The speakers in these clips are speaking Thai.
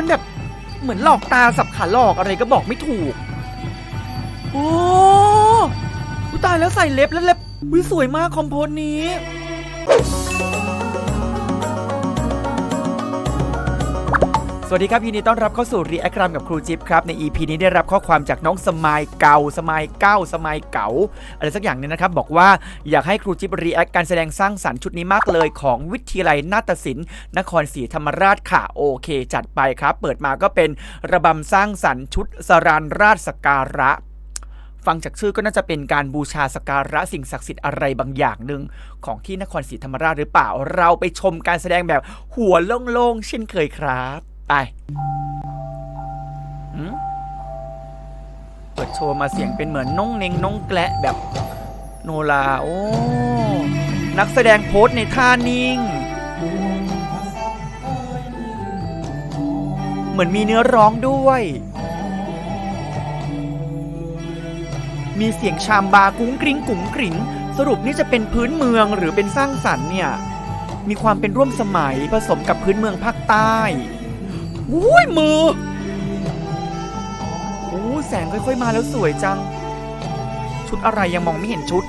มันแบบเหมือนหลอกตาสับขาหลอกอะไรก็บอกไม่ถูก โอ้ตายแล้วใส่เล็บแล้วเล็บวิสวยมากคอมโพสนี้ สวัสดีครับยินดีต้อนรับเข้าสู่รีแอครามกับครูจิ๊บครับใน EP นี้ได้รับข้อความจากน้องสมายเก่าสมายเก้าสมายเก๋าอะไรสักอย่างหนึงนะครับบอกว่าอยากให้ครูจิ๊บรีแอคการแสดงสร้างสรรค์ชุดนี้มากเลยของวิทยาลัยนาฏศิลป์ นครศรีธรรมราชค่ะโอเค จัดไปครับ เปิดมาก็เป็นระบำสร้างสรรค์ชุดสรานราชสการะฟังจากชื่อก็น่าจะเป็นการบูชาสการะสิ่งศักดิ์สิทธิ์อะไรบางอย่างหนึ่งของที่นครศรีธรรมราชหรือเปล่า เราไปชมการแสดงแบบหัวโล่งๆเช่นเคยครับ ไปหืมเปิดโชว์มาเสียงเป็นเหมือนน้องเนงน้องแกละแบบโนราโอ้ นักแสดงโพสในท่านิ่ง เหมือนมีเนื้อร้องด้วย มีเสียงชามบากุ้งกริ้งกุ๋งกริ้งสรุปนี่จะเป็นพื้นเมืองหรือเป็นสร้างสรรค์เนี่ย มีความเป็นร่วมสมัยผสมกับพื้นเมืองภาคใต้ อุ้ยมือโอ้แสงค่อยๆมาแล้วสวยจัง ชุดอะไรยังมองไม่เห็นชุด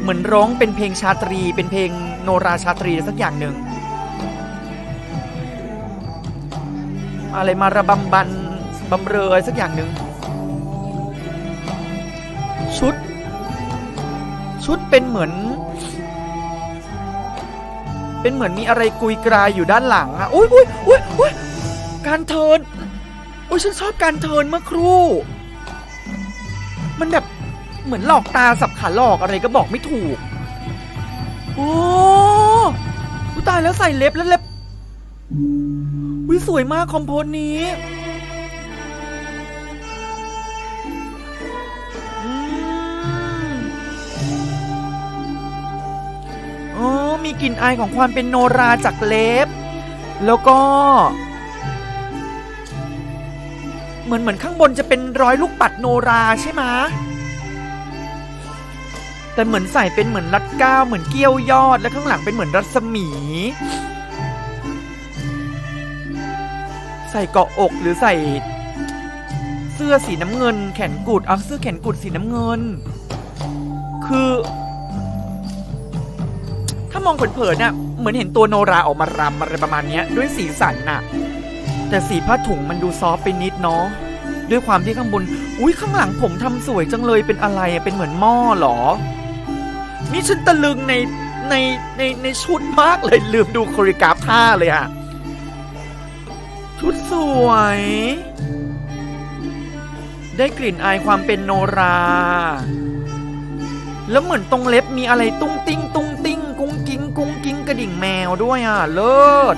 เหมือนร้องเป็นเพลงชาตรี เป็นเพลงโนราชาตรีสักอย่างหนึ่ง อะไรมาระบำบันบำเรอสักอย่างหนึ่ง ชุด ชุดเป็นเหมือน เป็นเหมือนมีอะไรกุยกรายอยู่ด้านหลังอะอุ้ยอุ้ยอุ้ย การเทิร์นอุ้ยฉันชอบการเทินเมื่อครู่ มันแบบเหมือนหลอกตาสับขาหลอกอะไรก็บอกไม่ถูก โอ้ยตายแล้วใส่เล็บแล้วเล็บวิสวยมากคอมโพสนี้อ๋อมีกลิ่นอายของความเป็นโนราจากเล็บ แล้วก็ เหมือนเหมือนข้างบนจะเป็นรอยลูกปัดโนราใช่ไหมแต่เหมือนใส่เป็นเหมือนรัดก้าวเหมือนเกี้ยวยอด และข้างหลังเป็นเหมือนรัศมี ใส่เกาะอกหรือใส่ เสื้อสีน้ำเงิน แขนกุดเอาเสื้อแขนกุดสีน้ำเงิน คือ ถ้ามองเผินๆน่ะ เหมือนเห็นตัวโนราออกมารำอะไรประมาณนี้ด้วยสีสันน่ะ แต่สีผ้าถุงมันดูซอฟไปนิดเนาะด้วยความที่ข้างบน อุ้ยข้างหลังผมทำสวยจังเลยเป็นอะไรเป็นเหมือนหม้อหรอ นี่ฉันตะลึงในในในในชุดมากเลยลืมดูโคริกราฟท่าเลยอะชุดสวย ได้กลิ่นอายความเป็นโนรา แล้วเหมือนตรงเล็บมีอะไรตุ้งติ้งตุ้ง กระดิ่งแมวด้วยอะ เลิศ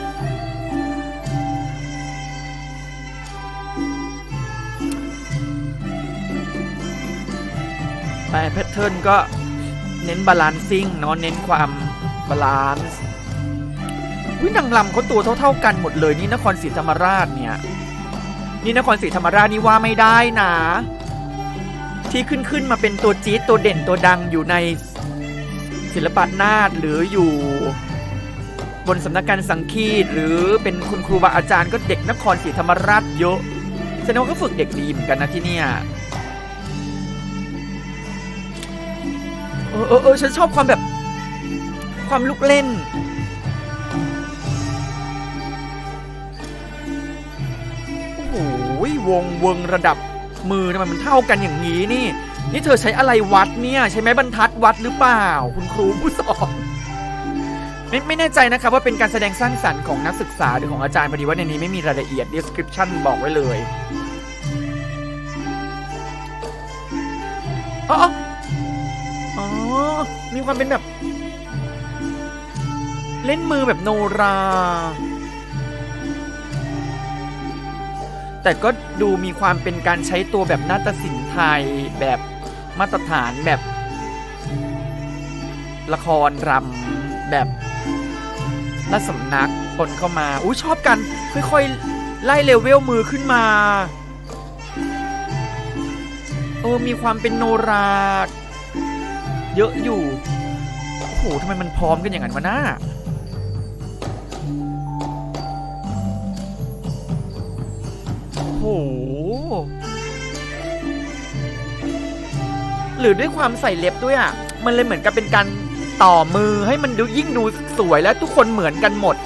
ไปแพทเทิร์นก็เน้นบาลานซิ่งเนาะ เน้นความบาลานซ์วินางลำเขาตัวเท่า ๆ กันหมดเลยนี่นครศรีธรรมราชเนี่ย นี่นครศรีธรรมราชนี่ว่าไม่ได้นะ ที่ขึ้นขึ้นมาเป็นตัวจี๊ดตัวเด่นตัวดังอยู่ในศิลปะนาฏหรืออยู่ บนสำนักการสังคีตหรือเป็นคุณครูบาอาจารย์ก็เด็กนครศรีธรรมราชเยอะแสดงว่าก็ฝึกเด็กดีเหมือนกันนะที่เนี่ยเออเออเออฉันชอบความแบบ ความลูกเล่น โอ้โหวงวงระดับมือทำไมมันเท่ากันอย่างนี้นี่ นี่เธอใช้อะไรวัดเนี่ย ใช้ไม้บรรทัดวัดหรือเปล่า คุณครูผู้สอน ไม่ไม่แน่ใจนะครับว่าเป็นการแสดงสร้างสรรค์ของนักศึกษาหรือของอาจารย์พอดีว่าในนี้ไม่มีรายละเอียด description บอกไว้เลยอ๋ออ๋ออ๋อมีความเป็นแบบ เล่นมือแบบโนรา แต่ก็ดูมีความเป็นการใช้ตัวแบบนาฏศิลป์ไทยแบบมาตรฐานแบบ ละครรำแบบ รัฐสำนักปนเข้ามาอุ้ยชอบกัน ค่อยๆ ไล่เลเวลมือขึ้นมา เออ มีความเป็นโนรา เยอะอยู่ โอ้โหทำไมมันพร้อมกันอย่างนั้นวะน้าโห หรือด้วยความใส่เล็บด้วยอะ มันเลยเหมือนกับเป็นการ ต่อมือให้มันดูยิ่งดูสวยและทุกคนเหมือนกันหมด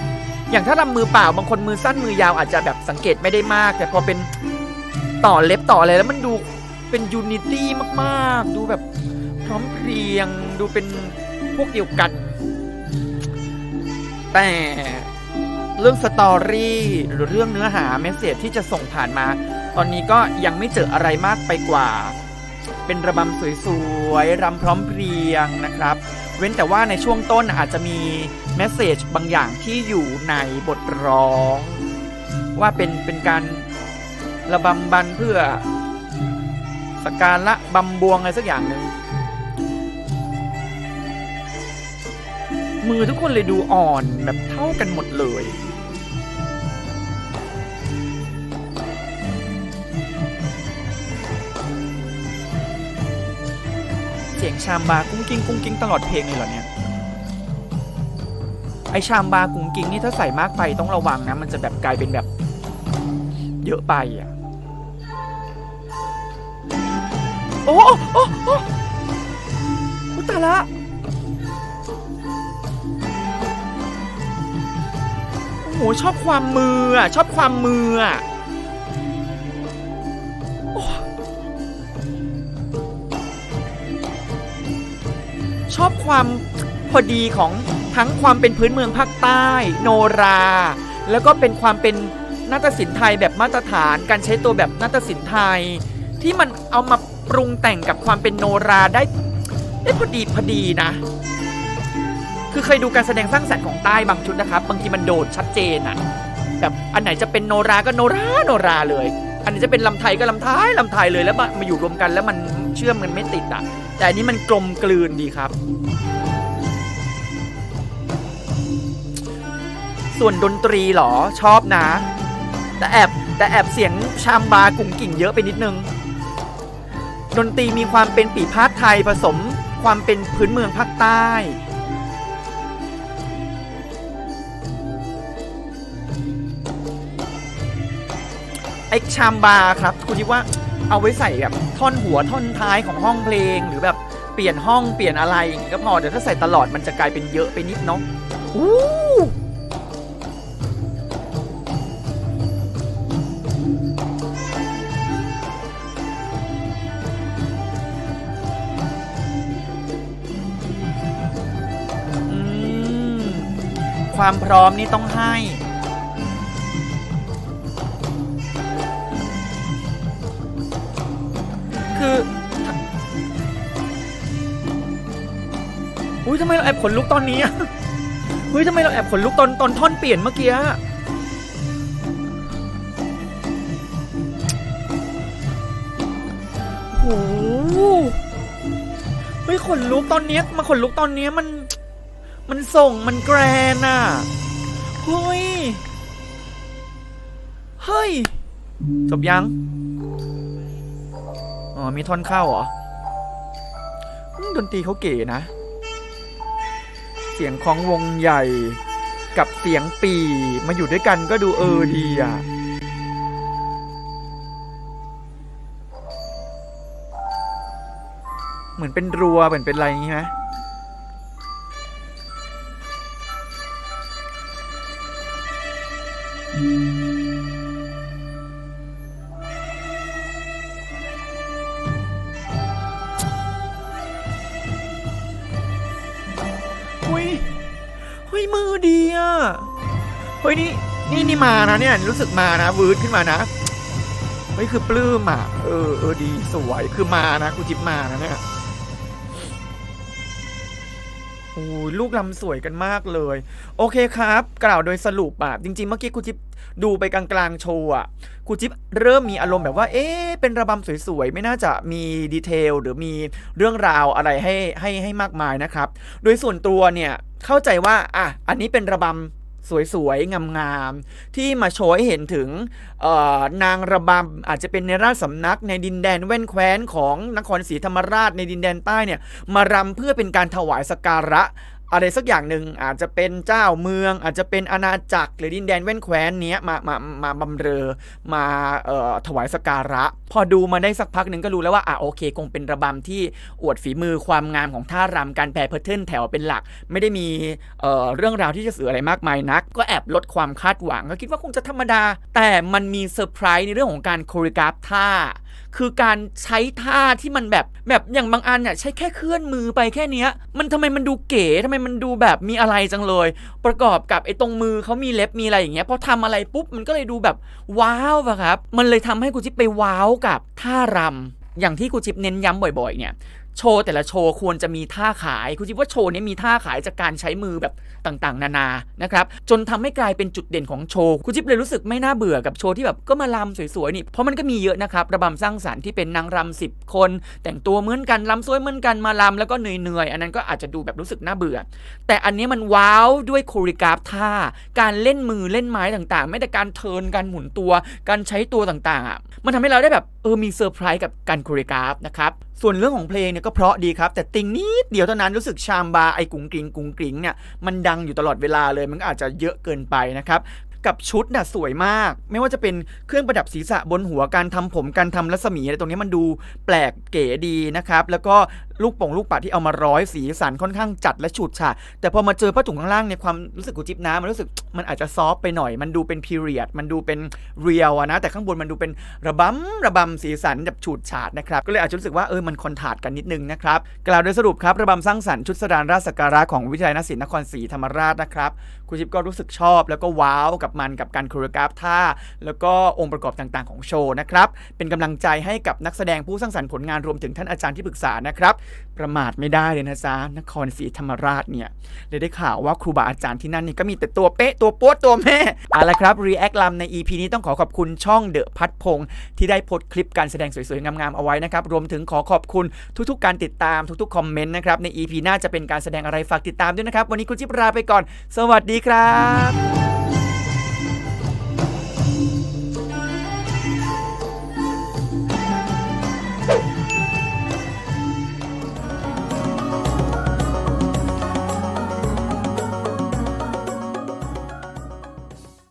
อย่างถ้าทำมือเปล่าบางคนมือสั้นมือยาวอาจจะแบบสังเกตไม่ได้มาก แต่พอเป็นต่อเล็บต่ออะไรแล้วมันดูเป็นยูนิตี้มากๆ ดูแบบพร้อมเพรียงดูเป็นพวกเดียวกัน แต่เรื่องสตอรี่หรือเรื่องเนื้อหาเมสเซจที่จะส่งผ่านมา ตอนนี้ก็ยังไม่เจออะไรมากไปกว่า เป็นระบำสวยๆรำพร้อมเพรียงนะครับ เว้นแต่ว่าในช่วงต้นอาจจะมีเมสเซจบางอย่างที่อยู่ในบทร้อง ว่าเป็นเป็นการระบำบันเพื่อสกการละบำบวงอะไรสักอย่างหนึ่งมือทุกคนเลยดูอ่อนแบบเท่ากันหมดเลย สียงชามบากุ้งกิ้งกุ้งกิ้งตลอดเพลงเลยเหรอเนี่ยไอชามบากุ้งกิ้งนี่ถ้าใส่มากไปต้องระวังนะ มันจะแบบกลายเป็นแบบ เยอะไปอะโอ้โอ้โอ้โอ้ตายละโอ้โหชอบความมืออะชอบความมืออะ ชอบความพอดีของทั้งความเป็นพื้นเมืองภาคใต้ โนรา แล้วก็เป็นความเป็นนาฏศิลป์ไทยแบบมาตรฐาน การใช้ตัวแบบนาฏศิลป์ไทย ที่มันเอามาปรุงแต่งกับความเป็นโนราได้ได้พอดีพอดีนะ คือเคยดูการแสดงสร้างสรรค์ของใต้บางชุดนะครับ บางทีมันโดดชัดเจนอะแบบอันไหนจะเป็นโนราก็โนราโนราเลย อันไหนี้จะเป็นลำไทยก็ลำไทยลำไทยเลยแล้วมามาอยู่รวมกันแล้วมันเชื่อมกันไม่ติดอะ แต่อันนี้มันกลมกลืนดีครับ ส่วนดนตรีหรอชอบนะ แต่แอบแต่แอบเสียงชามบากุ่งกิ่งเยอะไปนิดนึง ดนตรีมีความเป็นปีพาดไทยผสมความเป็นพื้นเมืองภาคใต้ไอ้ชามบาครับคุณคิดว่า เอาไว้ใส่แบบท่อนหัวท่อนท้ายของห้องเพลง หรือแบบเปลี่ยนห้องเปลี่ยนอะไรอย่างงี้ก็พอเดี๋ยวถ้าใส่ตลอดมันจะกลายเป็นเยอะไปนิดเนาะอู้อืมความพร้อมนี่ต้องให้ ยทำไมเราแอบขนลุกตอนนี้อะเฮ้ยทำไมเราแอบขนลุกตอนตอนท่อนเปลี่ยนเมื่อกี้โอ้โหเฮ้ยขนลุกตอนเนี้ยมาขนลุกตอนเนี้ยมัน มันส่งมันแกรนอะเฮ้ยเฮ้ยจบยังอ๋อมีท่อนเข้าเหรอดนตรีเขาเก๋นะ เสียงของวงใหญ่กับเสียงปีมาอยู่ด้วยกันก็ดูเออดีอะเหมือนเป็นรัวเหมือนเป็นอะไรอย่างนี้ไหมเฮ้ยนี่นี่นี่มานะเนี่ยรู้สึกมานะวืดขึ้นมานะเฮ้ยคือปลื้มอะเออเออดีสวยคือมานะกูจิบมานะเนี่ยโอ้ยลูกลำสวยกันมากเลย โอเคครับ กล่าวโดยสรุปอะจริง ๆ เมื่อกี้กูจิบดูไปกลางๆโชว์อะกูจิบเริ่มมีอารมณ์แบบว่า เอ๊ะเป็นระบำสวยๆ ไม่น่าจะมีดีเทล หรือมีเรื่องราวอะไรให้ให้ให้มากมายนะครับ โดยส่วนตัวเนี่ยเข้าใจว่าอะอันนี้เป็นระบำ สวยๆ งามๆ ที่มาโชว์ให้เห็นถึงนางระบำอาจจะเป็นในราชสำนักในดินแดนแว่นแคว้นของนครศรีธรรมราชในดินแดนใต้เนี่ยมารำเพื่อเป็นการถวายสการะ อะไรสักอย่างหนึ่งอาจจะเป็นเจ้าเมือง อาจจะเป็นอาณาจักรหรือดินแดนแว่นแคว้นเนี้ยมามามาบำเรอมาเอ่อถวายสการะ พอดูมาได้สักพักหนึ่งก็รู้แล้วว่าอะโอเค คงเป็นระบำที่อวดฝีมือความงามของท่ารำการแปลแพทเทิร์นแถวเป็นหลัก ไม่ได้มีเอ่อเรื่องราวที่จะสื่ออะไรมากมายนัก ก็แอบลดความคาดหวังก็คิดว่าคงจะธรรมดา แต่มันมีเซอร์ไพรส์ในเรื่องของการโคริกราฟท่า คือการใช้ท่าที่มันแบบแบบอย่างบางอันเนี่ยใช้แค่เคลื่อนมือไปแค่เนี้ย มันทำไมมันดูเก๋ทำไมมันดูแบบมีอะไรจังเลย ประกอบกับไอ้ตรงมือเขามีเล็บมีอะไรอย่างเงี้ยพอทำอะไรปุ๊บมันก็เลยดูแบบว้าวอะครับ มันเลยทำให้กูจิ๊บไปว้าวกับท่ารำอย่างที่กูจิ๊บเน้นย้ำบ่อยๆเนี่ย โชว์แต่ละโชว์ควรจะมีท่าขาย คุณคิดว่าโชว์นี้มีท่าขายจากการใช้มือแบบต่างๆ นานานะครับจนทำให้กลายเป็นจุดเด่นของโชว์คุณจิ๊บเลยรู้สึกไม่น่าเบื่อกับโชว์ที่แบบก็มาลำสวยๆนี่เพราะมันก็มีเยอะนะครับระบำสร้างสรรค์ที่เป็นนางรำสิบคน แต่งตัวเหมือนกันลำสวยเหมือนกันมาลำแล้วก็เหนื่อยๆอันนั้นก็อาจจะดูแบบรู้สึกน่าเบื่อ แต่อันนี้มันว้าวด้วยโคริกราฟท่า การเล่นมือเล่นไม้ต่างๆ ไม่แต่การเทินการหมุนตัว การใช้ตัวต่างๆอะมันทำให้เราได้แบบ ออมีเซอร์ไพรส์กับการโคริกราฟนะครับ ส่วนเรื่องของเพลงเนี่ยก็เพราะดีครับ แต่ติงนิดเดียวเท่านั้นรู้สึกชามบาไอ้กุงกริงกุงกริงเนี่ยมันดังอยู่ตลอดเวลาเลยมันก็อาจจะเยอะเกินไปนะครับกับชุดน่ะสวยมาก ไม่ว่าจะเป็นเครื่องประดับศีรษะบนหัวการทำผมการทำรัศมีอะไรตรงนี้มันดูแปลกเก๋ดีนะครับ แล้วก็ ลูกโป่งลูกปัดที่เอามาร้อยสีสันค่อนข้างจัดและฉูดฉาดแต่พอมาเจอผ้าถุงข้างล่างเนี่ยความรู้สึกกูจิบน้ำมันรู้สึกมันอาจจะซอฟไปหน่อย มันดูเป็นพีเรียด มันดูเป็นเรียลนะ แต่ข้างบนมันดูเป็นระบำระบำสีสันแบบฉูดฉาดนะครับ ก็เลยอาจจะรู้สึกว่าเออมันคอนทราสต์กันนิดนึงนะครับ กล่าวโดยสรุปครับระบำสร้างสรรค์ชุดสดานราชสักการะของวิทยาลัยนศิลป์นครศรีธรรมราชนะครับคุณชิปก็รู้สึกชอบแล้วก็ว้าวกับมันกับการโคโรกราฟท่า แล้วก็องค์ประกอบต่างๆ ของโชว์นะครับเป็นกำลังใจให้กับนักแสดงผู้สร้างสรรค์ผลงานรวมถึงท่านอาจารย์ที่ปรึกษานะครับประมาทไม่ได้เลยนะจ๊ะนครศรีธรรมราชเนี่ยเลยได้ข่าวว่าครูบาอาจารย์ที่นั่นนี่ก็มีแต่ตัวเป๊ะตัวโป๊ดตัวแม่เอาละครับรีแอคลัมใน EP นี้ต้องขอขอบคุณช่องเดอะพัดพงษ์ที่ได้โพสต์คลิปการแสดงสวยๆ งามๆ เอาไว้นะครับ รวมถึงขอขอบคุณทุกๆ การติดตามทุกๆ คอมเมนต์นะครับ ใน EP หน้าจะเป็นการแสดงอะไรฝากติดตามด้วยนะครับ วันนี้คุณจิบราไปก่อน สวัสดีครับ